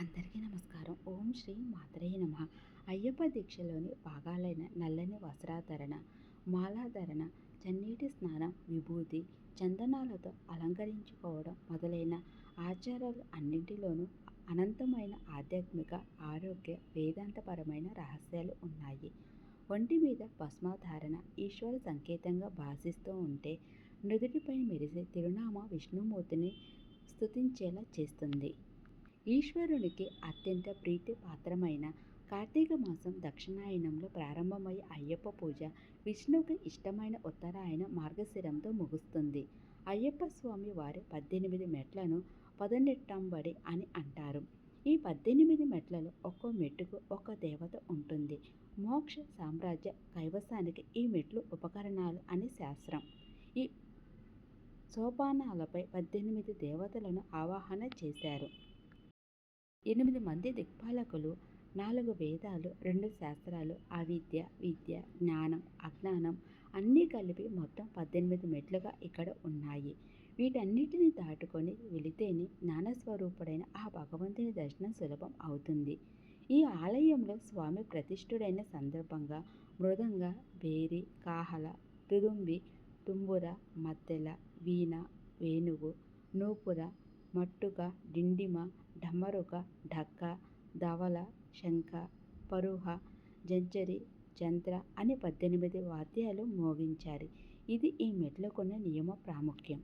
అందరికీ నమస్కారం. ఓం శ్రీ మాత్రే నమ. అయ్యప్ప దీక్షలోని భాగాలైన నల్లని వస్త్రాధరణ మాలాధరణ చన్నీటి స్నానం విభూతి చందనాలతో అలంకరించుకోవడం మొదలైన ఆచారాలు అన్నింటిలోనూ అనంతమైన ఆధ్యాత్మిక ఆరోగ్య వేదాంతపరమైన రహస్యాలు ఉన్నాయి. ఒంటి మీద భస్మాధారణ ఈశ్వర సంకేతంగా భాషిస్తూ ఉంటే నుదుటిపై మెరిసే తిరునామ విష్ణుమూర్తిని స్తుతించేలా చేస్తుంది. ఈశ్వరునికి అత్యంత ప్రీతి పాత్రమైన కార్తీక మాసం దక్షిణాయనంలో ప్రారంభమై అయ్యప్ప పూజ విష్ణువుకి ఇష్టమైన ఉత్తరాయణ మార్గశిరంతో ముగుస్తుంది. అయ్యప్ప స్వామి వారి పద్దెనిమిది మెట్లను పదనెట్టంబడి అని అంటారు. ఈ పద్దెనిమిది మెట్లలో ఒక్కో మెట్టుకు ఒక దేవత ఉంటుంది. మోక్ష సామ్రాజ్య కైవసానికి ఈ మెట్లు ఉపకరణాలు అని శాస్త్రం. ఈ సోపానాలపై పద్దెనిమిది దేవతలను ఆవాహన చేశారు. ఎనిమిది మంది దిక్పాలకులు నాలుగు వేదాలు రెండు శాస్త్రాలు అవిద్య విద్య జ్ఞానం అజ్ఞానం అన్నీ కలిపి మొత్తం పద్దెనిమిది మెట్లుగా ఇక్కడ ఉన్నాయి. వీటన్నిటిని దాటుకొని వెళితేనే జ్ఞానస్వరూపుడైన ఆ భగవంతుని దర్శనం సులభం అవుతుంది. ఈ ఆలయంలో స్వామి ప్రతిష్ఠుడైన సందర్భంగా మృదంగ వేరి కాహల తుదుంబి తుంబుర మద్దెల వీణ వేణువు నూపుర మట్టుక డిండిమ ఢమరుక ఢక్క ధవల శంఖ పరుహ జంజరి జంత్ర అని పద్దెనిమిది వాద్యాలు మోగించారు. ఇది ఈ మెట్లకున్న నియమ ప్రాముఖ్యం.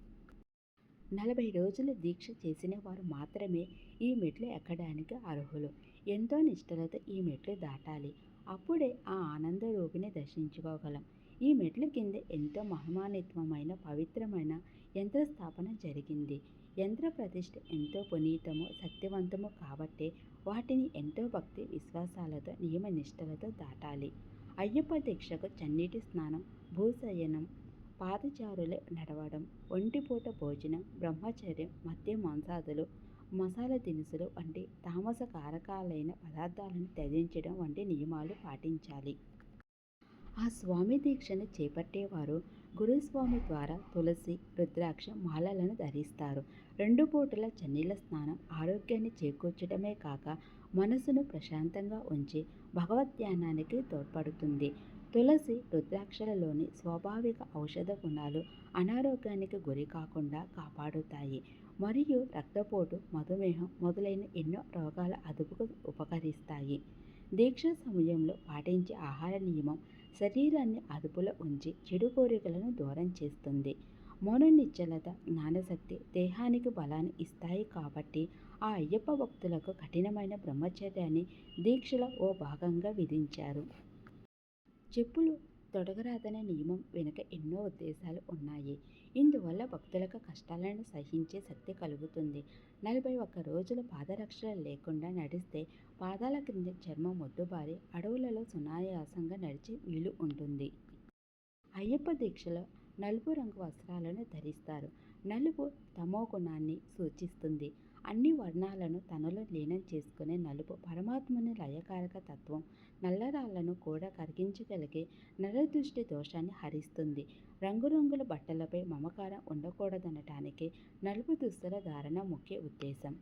నలభై రోజుల దీక్ష చేసిన వారు మాత్రమే ఈ మెట్లు ఎక్కడానికి అర్హులు. ఎంతో నిష్ఠలతో ఈ మెట్లు దాటాలి. అప్పుడే ఆ ఆనంద రూపిని దర్శించుకోగలం. ఈ మెట్ల కింద ఎంతో మహిమాన్వితమైన పవిత్రమైన యంత్రస్థాపన జరిగింది? యంత్ర ప్రతిష్ట ఎంతో పునీతము శక్తివంతము కాబట్టి వాటిని ఎంతో భక్తి విశ్వాసాలతో నియమ నిష్టలతో దాటాలి. అయ్యప్ప దీక్షకు చన్నీటి స్నానం భూశయనం పాదచారులు నడవడం ఒంటిపూట భోజనం బ్రహ్మచర్యం మద్య మాంసాదులు మసాలా దినుసులు వంటి తామస కారకాలైన పదార్థాలను త్యజించడం వంటి నియమాలు పాటించాలి. ఆ స్వామి దీక్షను చేపట్టేవారు. గురుస్వామి ద్వారా తులసి రుద్రాక్ష మాలలను ధరిస్తారు. రెండు పూటల చన్నీల స్నానం ఆరోగ్యాన్ని చేకూర్చడమే కాక మనసును ప్రశాంతంగా ఉంచి భగవద్ ధ్యానానికి తోడ్పడుతుంది. తులసి రుద్రాక్షలలోని స్వాభావిక ఔషధ గుణాలు అనారోగ్యానికి గురి కాకుండా కాపాడుతాయి. మరియు రక్తపోటు మధుమేహం మొదలైన ఎన్నో రోగాల అదుపుకు ఉపకరిస్తాయి. దీక్ష సమయంలో పాటించే ఆహార నియమం శరీరాన్ని అదుపులో ఉంచి చెడు కోరికలను దూరం చేస్తుంది. మౌననిశ్చలత జ్ఞానశక్తి దేహానికి బలాన్ని ఇస్తాయి కాబట్టి ఆ అయ్యప్ప భక్తులకు కఠినమైన బ్రహ్మచర్యాన్ని దీక్షలో ఓ భాగంగా విధించారు. చెప్పులు తొడగరాదనే నియమం వెనుక ఎన్నో ఉద్దేశాలు ఉన్నాయి. ఇందువల్ల భక్తులకు కష్టాలను సహించే శక్తి కలుగుతుంది. నలభై ఒక్క రోజులు పాదరక్షలు లేకుండా నడిస్తే పాదాల క్రింద చర్మం మొద్దుబారి అడవులలో సునాయాసంగా నడిచే వీలు ఉంటుంది. అయ్యప్ప దీక్షలో నలుపు రంగు వస్త్రాలను ధరిస్తారు. నలుపు తమో గుణాన్ని సూచిస్తుంది. అన్ని వర్ణాలను తనలో లీనం చేసుకునే నలుపు పరమాత్మని లయకారక తత్వం నల్లరాళ్ళను కూడా కరిగించగలిగే నరదృష్టి దోషాన్ని హరిస్తుంది. రంగురంగుల బట్టలపై మమకారం ఉండకూడదనటానికి నలుపు దుస్తుల ధారణ ముఖ్య ఉద్దేశం.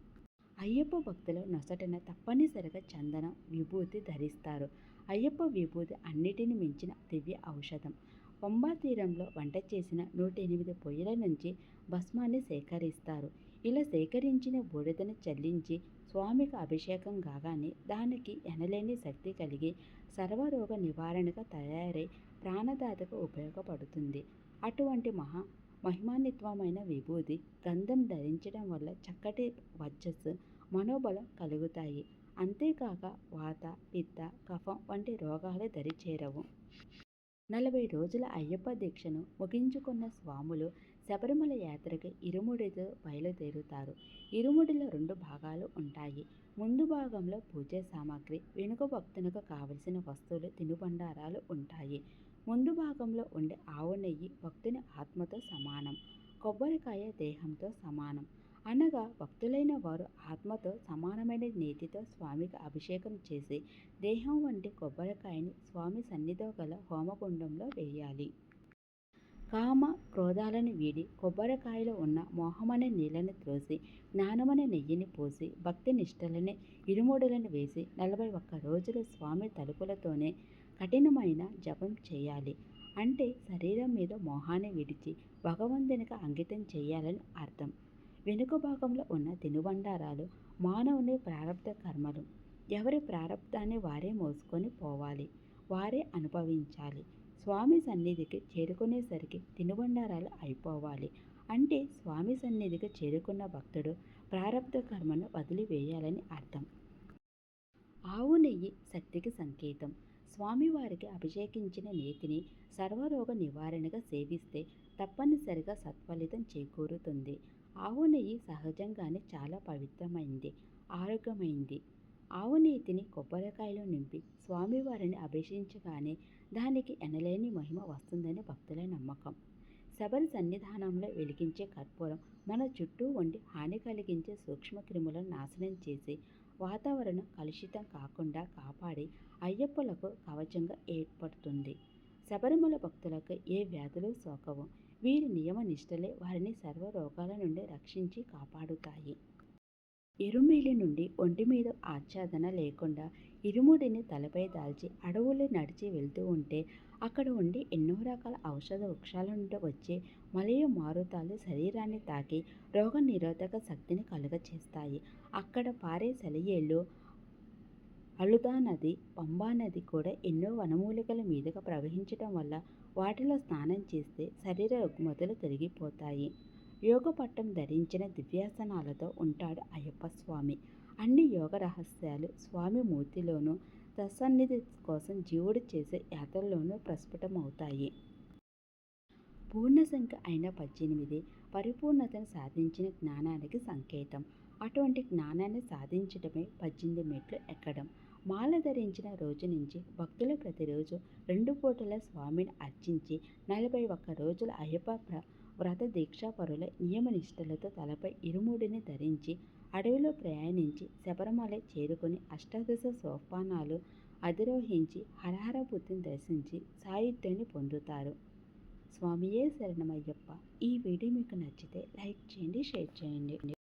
అయ్యప్ప భక్తులు నొసటన తప్పనిసరిగా చందనం విభూతి ధరిస్తారు. అయ్యప్ప విభూతి అన్నిటిని మించిన దివ్య ఔషధం. పంబా తీరంలో వంట చేసిన నూట ఎనిమిది పొయ్యిల నుంచి భస్మాన్ని సేకరిస్తారు. ఇలా సేకరించిన బూడిదను చెల్లించి స్వామికి అభిషేకం కాగానే దానికి ఎనలేని శక్తి కలిగి సర్వరోగ నివారణగా తయారై ప్రాణదాతకు ఉపయోగపడుతుంది. అటువంటి మహా మహిమాన్విత్వమైన విభూతి గంధం ధరించడం వల్ల చక్కటి వర్చస్సు మనోబలం కలుగుతాయి. అంతేకాక వాత పిత్త కఫం వంటి రోగాలు దరిచేరవు. నలభై రోజుల అయ్యప్ప దీక్షను ముగించుకున్న స్వాములు శబరిమల యాత్రకి ఇరుముడితో బయలుదేరుతారు. ఇరుముడిలో రెండు భాగాలు ఉంటాయి. ముందు భాగంలో పూజా సామాగ్రి వెనుక భక్తునికి కావలసిన వస్తువులు తినుబండారాలు ఉంటాయి. ముందు భాగంలో ఉండే ఆవు నెయ్యి భక్తుని ఆత్మతో సమానం. కొబ్బరికాయ దేహంతో సమానం. అనగా భక్తులైన వారు ఆత్మతో సమానమైన నేతితో స్వామికి అభిషేకం చేసి దేహం వంటి కొబ్బరికాయని స్వామి సన్నిధిలో గల హోమగుండంలో వేయాలి. కామ క్రోధాలను వీడి కొబ్బరికాయలో ఉన్న మోహమనే నీళ్ళని త్రోసి జ్ఞానమనే నెయ్యిని పోసి భక్తి నిష్టలని ఇరుముడులను వేసి నలభై ఒక్క రోజులు స్వామి తలుపులతోనే కఠినమైన జపం చేయాలి. అంటే శరీరం మీద మోహాన్ని విడిచి భగవంతునికి అంకితం చేయాలని అర్థం. వెనుక భాగంలో ఉన్న తినుబండారాలు మానవుని ప్రారంభ కర్మలు. ఎవరి ప్రారంధాన్ని వారే మోసుకొని పోవాలి. వారే అనుభవించాలి. స్వామి సన్నిధికి చేరుకునేసరికి తినుబండారాలు అయిపోవాలి. అంటే స్వామి సన్నిధికి చేరుకున్న భక్తుడు ప్రారంభ కర్మను వదిలివేయాలని అర్థం. ఆవు నెయ్యి శక్తికి సంకేతం. స్వామివారికి అభిషేకించిన నేతిని సర్వరోగ నివారణగా సేవిస్తే తప్పనిసరిగా సత్ఫలితం చేకూరుతుంది. ఆవు నెయ్యి సహజంగానే చాలా పవిత్రమైంది ఆరోగ్యమైంది. ఆవు నేతిని కొబ్బరికాయలో నింపి స్వామివారిని అభిషేకించగానే దానికి ఎనలేని మహిమ వస్తుందని భక్తుల నమ్మకం. శబరి సన్నిధానంలో వెలిగించే కర్పూరం మన చుట్టూ ఉండి హాని కలిగించే సూక్ష్మక్రిములను నాశనం చేసి వాతావరణం కలుషితం కాకుండా కాపాడి అయ్యప్పలకు కవచంగా ఏర్పడుతుంది. శబరిమల భక్తులకు ఏ వ్యాధులు సోకవు. వీరి నియమ నిష్టలే వారిని సర్వ రోగాల నుండి రక్షించి కాపాడుతాయి. ఎరుమేలి నుండి ఒంటి మీద ఆచ్ఛాదన లేకుండా ఇరుముడిని తలపై దాల్చి అడవులు నడిచి వెళ్తూ ఉంటే అక్కడ ఉండి ఎన్నో రకాల ఔషధ వృక్షాల నుండి వచ్చే మలయ మారుతాలు శరీరాన్ని తాకి రోగ నిరోధక శక్తిని కలుగచేస్తాయి. అక్కడ పారే సెలయేళ్ళు అలుదా నది పంబా నది కూడా ఎన్నో వనమూలికల మీదుగా ప్రవహించటం వల్ల వాటిలో స్నానం చేస్తే శరీర రుగ్మతలు తొలగిపోతాయి. యోగ పట్టం ధరించిన దివ్యాసనాలతో ఉంటాడు అయ్యప్ప స్వామి అన్ని యోగ రహస్యాలు స్వామి మూర్తిలోనూ తత్సన్నిధి కోసం జీవుడు చేసే యాత్రల్లోనూ ప్రస్ఫుటమవుతాయి. పూర్ణసంఖ్య అయిన పద్దెనిమిది పరిపూర్ణతను సాధించిన జ్ఞానానికి సంకేతం. అటువంటి జ్ఞానాన్ని సాధించడమే పద్దెనిమిది మెట్లు ఎక్కడం. మాల ధరించిన రోజు నుంచి భక్తులు ప్రతిరోజు రెండు పూటల స్వామిని అర్చించి నలభై ఒక్క రోజుల అయ్యప్ప వ్రత దీక్షాపరుల నియమనిష్టలతో తలపై ఇరుముడిని ధరించి అడవిలో ప్రయాణించి శబరిమల చేరుకొని అష్టాదశ సోపానాలు అధిరోహించి హరహర బుద్ధిని దర్శించి సాయుధ్యాన్ని పొందుతారు. స్వామియే శరణమయ్యప్ప. ఈ వీడియో మీకు నచ్చితే లైక్ చేయండి షేర్ చేయండి.